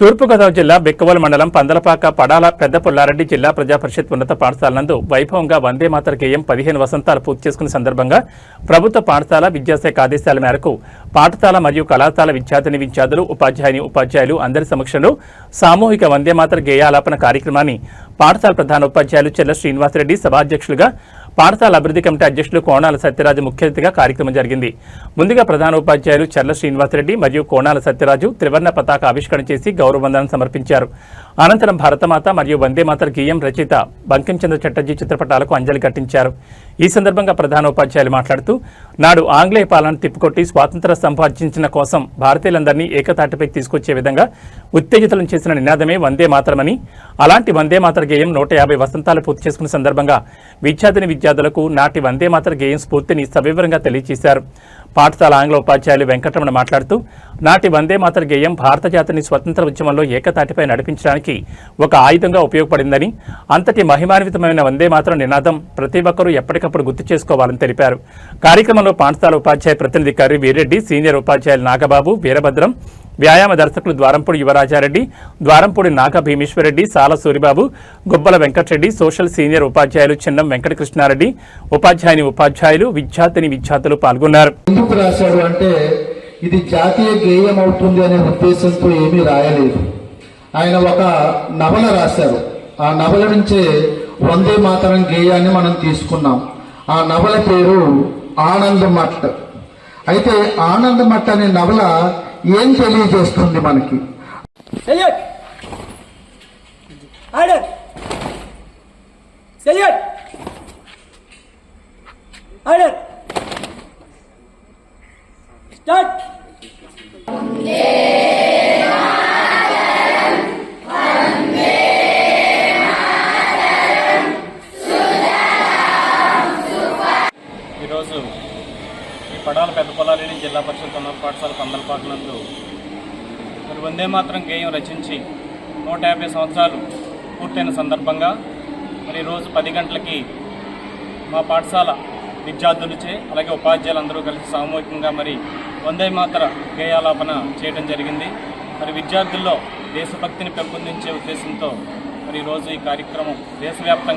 తూర్పుగోదావరి జిల్లా బిక్కవోలు మండలం పందలపాక పడాల పెద్ద పుల్లారెడ్డి జిల్లా ప్రజా పరిషత్ ఉన్నత పాఠశాల నందు వైభవంగా వందే మాతర గేయం పదిహేను వసంతాలు పూర్తి చేసుకున్న సందర్భంగా ప్రభుత్వ పాఠశాల విద్యాశాఖ ఆదేశాల మేరకు పాఠశాల మరియు కళాశాల విద్యార్థిని విద్యార్థులు ఉపాధ్యాయుని ఉపాధ్యాయులు అందరి సమక్షంలో సామూహిక వందే మాతర గేయాలాపన కార్యక్రమాన్ని పాఠశాల ప్రధాన ఉపాధ్యాయులు చెల్ల శ్రీనివాసరెడ్డి సభాధ్యక్షులుగా పాఠశాల అభివృద్ధి కమిటీ అధ్యక్షులు కోణాల సత్యరాజు ముఖ్య అతిథిగా కార్యక్రమం జరిగింది. ముందుగా ప్రధాన ఉపాధ్యాయులు చర్ల శ్రీనివాసరెడ్డి మరియు కోణాల సత్యరాజు త్రివర్ణ పతాక ఆవిష్కరణ చేసి గౌరవవందనం సమర్పించారు. అనంతరం భారతమాత మరియు వందేమాతర్ గేయం రచయిత బంకించంద్ర చటర్జీ చిత్రపటాలకు అంజలి ఘటించారు ఈ సందర్భంగా ప్రధాన ఉపాధ్యాయులు మాట్లాడుతూ నాడు ఆంగ్లేయ పాలన తిప్పుకొట్టి స్వాతంత్ర సంపాదించిన కోసం భారతీయులందరినీ ఏకతాటిపై తీసుకొచ్చే విధంగా ఉత్తేజితులను చేసిన నినాదమే వందే మాతరమని అలాంటి వందే మాతర గేయం నూట యాభై వసంతాలు పూర్తి చేసుకున్న సందర్భంగా విద్యార్థిని విద్యార్థులకు నాటి వందే మాతర గేయం స్ఫూర్తిని సవివరంగా తెలియజేశారు. పాఠశాల ఆంగ్ల ఉపాధ్యాయులు వెంకటరమణ మాట్లాడుతూ నాటి వందే మాతర గేయం భారత జాతిని స్వతంత్ర ఉద్యమంలో ఏకతాటిపై నడిపించడానికి ఒక ఆయుధంగా ఉపయోగపడిందని అంతటి మహిమాన్వితమైన వందే మాత్రం నినాదం ప్రతి ఒక్కరూ ఎప్పటికప్పుడు గుర్తు చేసుకోవాలని తెలిపారు. కార్యక్రమంలో పాఠశాల ఉపాధ్యాయ ప్రతినిధి కర్రి వీరెడ్డి సీనియర్ ఉపాధ్యాయులు నాగబాబు వీరభద్రం వ్యాయామ దర్శకులు ద్వారంపూడి యువరాజారెడ్డి ద్వారంపూడి నాగ భీమేశ్వరరెడ్డి సాల సూరిబాబు గుబ్బల వెంకటరెడ్డి సోషల్ సీనియర్ ఉపాధ్యాయులు చిన్నం వెంకటకృష్ణారెడ్డి ఉపాధ్యాయుని ఉపాధ్యాయులు విద్యార్థిని విద్యార్థులు పాల్గొన్నారు. ఎందుకు రాశాడు అంటే ఇది జాతీయ గేయం అవుతుంది అనే ఉద్దేశంతో ఏమీ రాయలేదు. ఆయన ఒక నవల రాశారు. ఆ నవల నుంచే వందే మాతరం గేయాన్ని మనం తీసుకున్నాం. ఆ నవల పేరు ఆనంద మట్ అయితే ఆనంద మట్ అనే నవల ఏం తెలియజేస్తుంది మనకి? Salute! Order! పడాల పెద్ద పొలాలని జిల్లా పరిషత్ ఉన్నత పాఠశాల పందలపాక నందు మరి వందే మాత్రం గేయం రచించి నూట యాభై సంవత్సరాలు పూర్తయిన సందర్భంగా మరి రోజు పది గంటలకి మా పాఠశాల విద్యార్థులచే అలాగే ఉపాధ్యాయులందరూ కలిసి సామూహికంగా మరి వందే మాత్ర గేయాలాపన చేయడం జరిగింది. మరి విద్యార్థుల్లో దేశభక్తిని పెంపొందించే ఉద్దేశంతో మరి ఈరోజు ఈ కార్యక్రమం దేశవ్యాప్తంగా